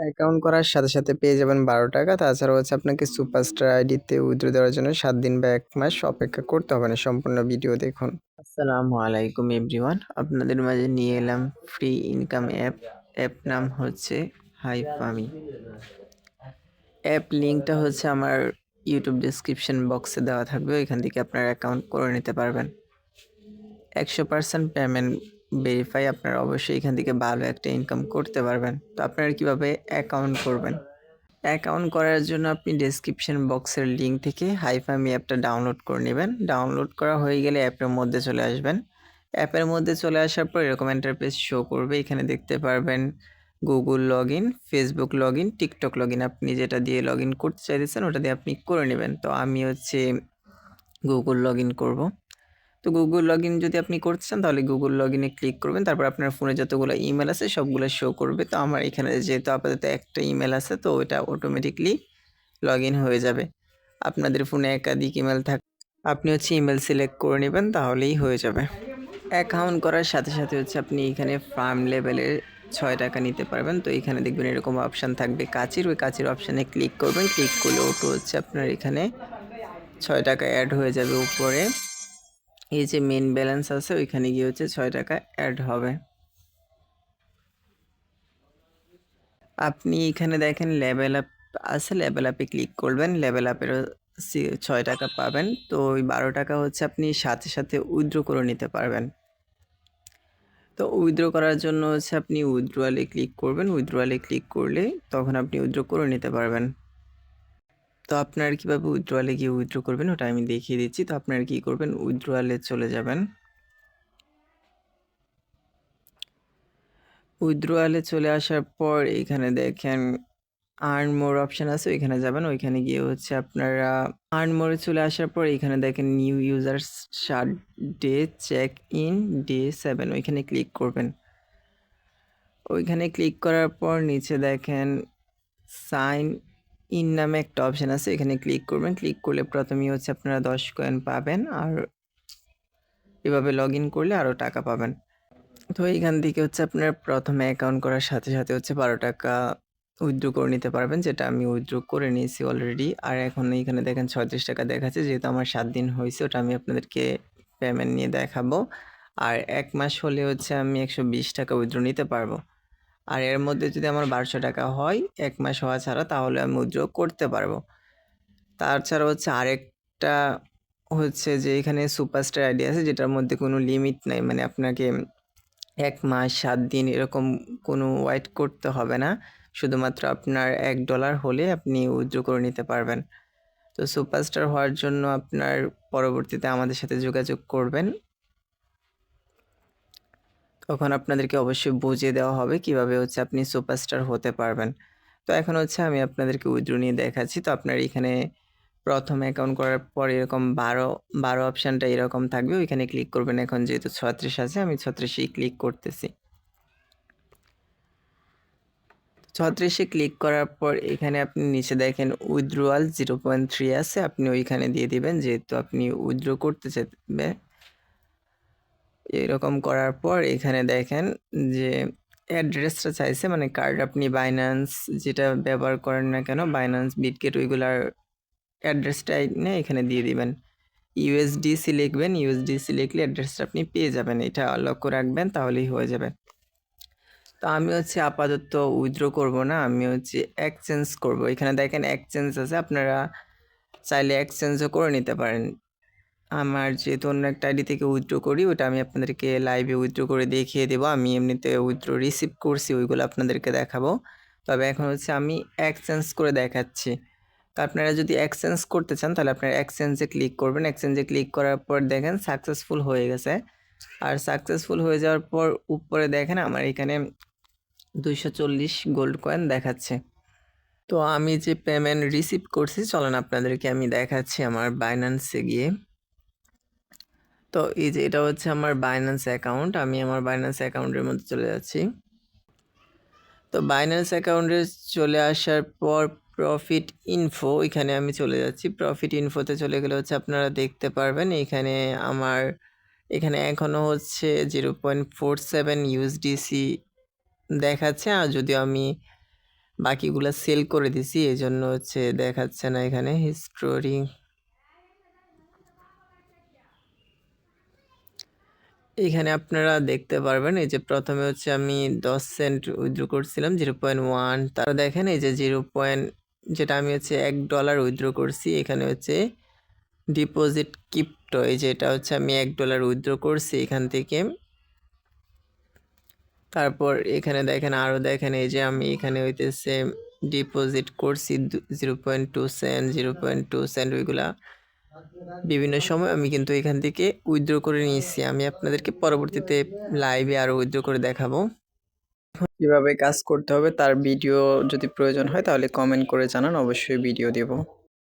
Account করার সাথে সাথে পেয়ে যাবেন বারো টাকা। তাছাড়া হচ্ছে আপনাকে সুপারস্টার আইডিতে উইথড্র দেওয়ার জন্য সাত দিন বা এক মাস অপেক্ষা করতে হবে না, সম্পূর্ণ ভিডিও দেখুন। আসসালামু আলাইকুম এভরিওয়ান আপনাদের মাঝে নিয়ে এলাম ফ্রি ইনকাম অ্যাপ অ্যাপ নাম হচ্ছে হাই ফামি অ্যাপ লিঙ্কটা হচ্ছে আমার ইউটিউব ডিসক্রিপশন বক্সে দেওয়া থাকবে, ওইখান থেকে আপনার অ্যাকাউন্ট করে নিতে পারবেন। একশো পার্সেন্ট পেমেন্ট ভেরিফাই আপনারা অবশ্যই এখান থেকে ভালো একটা ইনকাম করতে পারবেন। তো আপনারা কীভাবে অ্যাকাউন্ট করবেন? অ্যাকাউন্ট করার জন্য আপনি ডেসক্রিপশন বক্সের লিঙ্ক থেকে হাইফামি অ্যাপটা ডাউনলোড করে নেবেন। ডাউনলোড করা হয়ে গেলে অ্যাপের মধ্যে চলে আসবেন। অ্যাপের মধ্যে চলে আসার পর এরকম ইন্টারফেস শো করবে। এখানে দেখতে পারবেন Google log in Facebook log in TikTok log in আপনি যেটা দিয়ে লগ ইন করতে চাইতেছেন ওটা দিয়ে আপনি করে নেবেন। তো আমি হচ্ছে গুগল লগ ইন করব। তো গুগল লগ ইন যদি আপনি করতে চান, তাহলে গুগল লগ ইনে ক্লিক করবেন। তারপর আপনার ফোনে যতগুলো ইমেল আছে, সবগুলো শো করবে। তো আমার এখানে যেহেতু আপাতত একটা ইমেল আছে, তো ওটা অটোমেটিকলি লগ ইন হয়ে যাবে। আপনাদের ফোনে একাধিক ইমেল থাক আপনি হচ্ছে ইমেল সিলেক্ট করে নেবেন, তাহলেই হয়ে যাবে। অ্যাকাউন্ট করার সাথে সাথে হচ্ছে আপনি এখানে ফার্ম লেভেলের ছয় টাকা নিতে পারবেন। তো এখানে দেখবেন এরকম অপশান থাকবে কাচির। ওই কাচির অপশানে ক্লিক করবেন। ক্লিক করলে ওটো হচ্ছে আপনার এখানে ছয় টাকা অ্যাড হয়ে যাবে উপরে। এই যে মেন ব্যালেন্স আছে, ওইখানে গিয়ে হচ্ছে ছয় টাকা অ্যাড হবে। আপনি এখানে দেখেন লেভেল আপ আছে লেভেল আপে ক্লিক করবেন লেভেল আপেরও ছয় টাকা পাবেন। তো ওই বারো টাকা হচ্ছে আপনি সাথে সাথে উইথড্র করে নিতে পারবেন। তো উইথড্র করার জন্য হচ্ছে আপনি উইথড্রয়ালে ক্লিক করবেন। উইথড্রয়ালে ক্লিক করলে তখন আপনি উইথড্র করে নিতে পারবেন। তো আপনার কীভাবে উইথড্রয়ালে গিয়ে উইথড্র করবেন ওটা আমি দেখিয়ে দিচ্ছি। তো আপনার কী করবেন? উইথড্রয়ালে চলে যাবেন। উইথড্রয়ালে চলে আসার পর এখানে দেখেন আর্ন মোর অপশান আছে, ওইখানে যাবেন। ওইখানে গিয়ে হচ্ছে আপনারা আর্ন মোরে চলে আসার পর এখানে দেখেন নিউ ইউজার ষাট day check in day seven ওইখানে ক্লিক করবেন। ওইখানে ক্লিক করার পর নিচে দেখেন সাইন ইন নামে একটা অপশান আছে, এখানে ক্লিক করবেন। ক্লিক করলে প্রথমেই হচ্ছে আপনারা দশ কয়েন পাবেন আর এভাবে লগ ইন করলে আরও টাকা পাবেন। তো এইখান থেকে হচ্ছে আপনার প্রথমে অ্যাকাউন্ট করার সাথে সাথে হচ্ছে বারো টাকা উইথড্র করে নিতে পারবেন, যেটা আমি উইথড্র করে নিয়েছি অলরেডি আর এখন এইখানে দেখেন ছয়ত্রিশ টাকা দেখাচ্ছে, যেহেতু আমার সাত দিন হয়েছে, ওটা আমি আপনাদেরকে পেমেন্ট নিয়ে দেখাবো। আর এক মাস হলে হচ্ছে আমি একশো বিশ টাকা উইথড্র নিতে পারব। আর এর মধ্যে যদি আমার বারোশো টাকা হয়, এক মাস হওয়া ছাড়া তাহলে আমি উইথড্র করতে পারব। তাছাড়া হচ্ছে আরেকটা হচ্ছে যে এখানে সুপারস্টার আইডি আছে, যেটার মধ্যে কোনো লিমিট নাই। মানে আপনাকে এক মাস, সাত দিন এরকম কোনো ওয়েট করতে হবে না। শুধুমাত্র আপনার এক ডলার হলে আপনি উইথড্র করে নিতে পারবেন। তো সুপারস্টার হওয়ার জন্য আপনার পরবর্তীতে আমাদের সাথে যোগাযোগ করবেন। তখন আপনাদেরকে অবশ্যই বুঝিয়ে দেওয়া হবে কীভাবে হচ্ছে আপনি সুপারস্টার হতে পারবেন। তো এখন হচ্ছে আমি আপনাদেরকে উইথড্র নিয়ে দেখাচ্ছি। তো আপনার এখানে প্রথম অ্যাকাউন্ট করার পর এরকম বারো বারো অপশানটা এরকম থাকবে। ওইখানে ক্লিক করবেন। এখন যেহেতু ছত্রিশ আছে, আমি ছত্রিশেই ক্লিক করতেছি। ছত্রিশে ক্লিক করার পর এখানে আপনি নিচে দেখেন উইথড্রোয়াল জিরো পয়েন্ট থ্রি আছে। আপনি ওইখানে দিয়ে দিবেন। যেহেতু আপনি উইথড্র করতে চাইবে এরকম করার পর এখানে দেখেন যে অ্যাড্রেসটা চাইছে মানে কার্ড আপনি বাইন্যান্স যেটা ব্যবহার করেন না কেন বাইন্যান্স বিটগেট ওইগুলার অ্যাড্রেসটা এনে এখানে দিয়ে দিবেন। ইউএসডিসি লিখবেন ইউএসডিসি লিখলে অ্যাড্রেসটা আপনি পেয়ে যাবেন। এটা লক্ষ্য রাখবেন, তাহলেই হয়ে যাবে। তো আমি হচ্ছে আপাতত উইথড্র করব না, আমি হচ্ছে এক্সচেঞ্জ করব। এখানে দেখেন এক্সচেঞ্জ আছে, আপনারা চাইলে এক্সচেঞ্জও করে নিতে পারেন। আমার যেহেতু অন্য একটা আইডি থেকে উইথড্র করি ওটা আমি আপনাদেরকে লাইভে উইথড্র করে দেখিয়ে দেবো। আমি এমনিতে উইথড্র রিসিভ করছি, ওইগুলো আপনাদেরকে দেখাবো। তবে এখন হচ্ছে আমি এক্সচেঞ্জ করে দেখাচ্ছি। তো আপনারা যদি এক্সচেঞ্জ করতে চান, তাহলে আপনারা এক্সচেঞ্জে ক্লিক করবেন। এক্সচেঞ্জে ক্লিক করার পর দেখেন সাকসেসফুল হয়ে গেছে। আর সাকসেসফুল হয়ে যাওয়ার পর উপরে দেখেন আমার এখানে দুইশো চল্লিশ গোল্ড কয়েন দেখাচ্ছে। তো আমি যে পেমেন্ট রিসিভ করছি, চলেন আপনাদেরকে আমি দেখাচ্ছি আমার বাইন্যান্সে গিয়ে। তো এই যে এটা হচ্ছে আমার বাইন্যান্স অ্যাকাউন্ট আমি আমার বাইন্যান্স অ্যাকাউন্টের মধ্যে চলে যাচ্ছি। তো বাইন্যান্স অ্যাকাউন্টে চলে আসার পর প্রফিট ইনফো এখানে আমি চলে যাচ্ছি। প্রফিট ইনফোতে চলে গেলে হচ্ছে আপনারা দেখতে পারবেন, এখানে আমার, এখানে এখনও হচ্ছে zero point four seven USDC দেখাচ্ছে, আর যদি আমি বাকিগুলো সেল করে দিছি এই জন্য হচ্ছে দেখাচ্ছে না এখানে হিস্টোরি এখানে আপনারা দেখতে পারবেন, এই যে প্রথমে হচ্ছে আমি দশ সেন্ট উইথড্র করছিলাম, জিরো পয়েন্ট ওয়ান। তারা দেখেন এই যে জিরো পয়েন্ট, যেটা আমি হচ্ছে এক ডলার উইথড্র করছি, এখানে হচ্ছে ডিপোজিট কিপ্টো এই যে এটা হচ্ছে আমি এক ডলার উইথড্র করছি এখান থেকে। তারপর এখানে দেখেন আরও দেখেন, এই যে আমি এখানে হইতেছে ডিপোজিট করছি zero point two cent, zero point two cent, ওইগুলা। বিভিন্ন সময় আমি কিন্তু এখান থেকে উইথড্র করে নিয়েছি। আমি আপনাদেরকে পরবর্তীতে লাইভে আরও উইথড্র করে দেখাবো। কীভাবে কাজ করতে হবে তার ভিডিও যদি প্রয়োজন হয় তাহলে কমেন্ট করে জানান, অবশ্যই ভিডিও দেবো।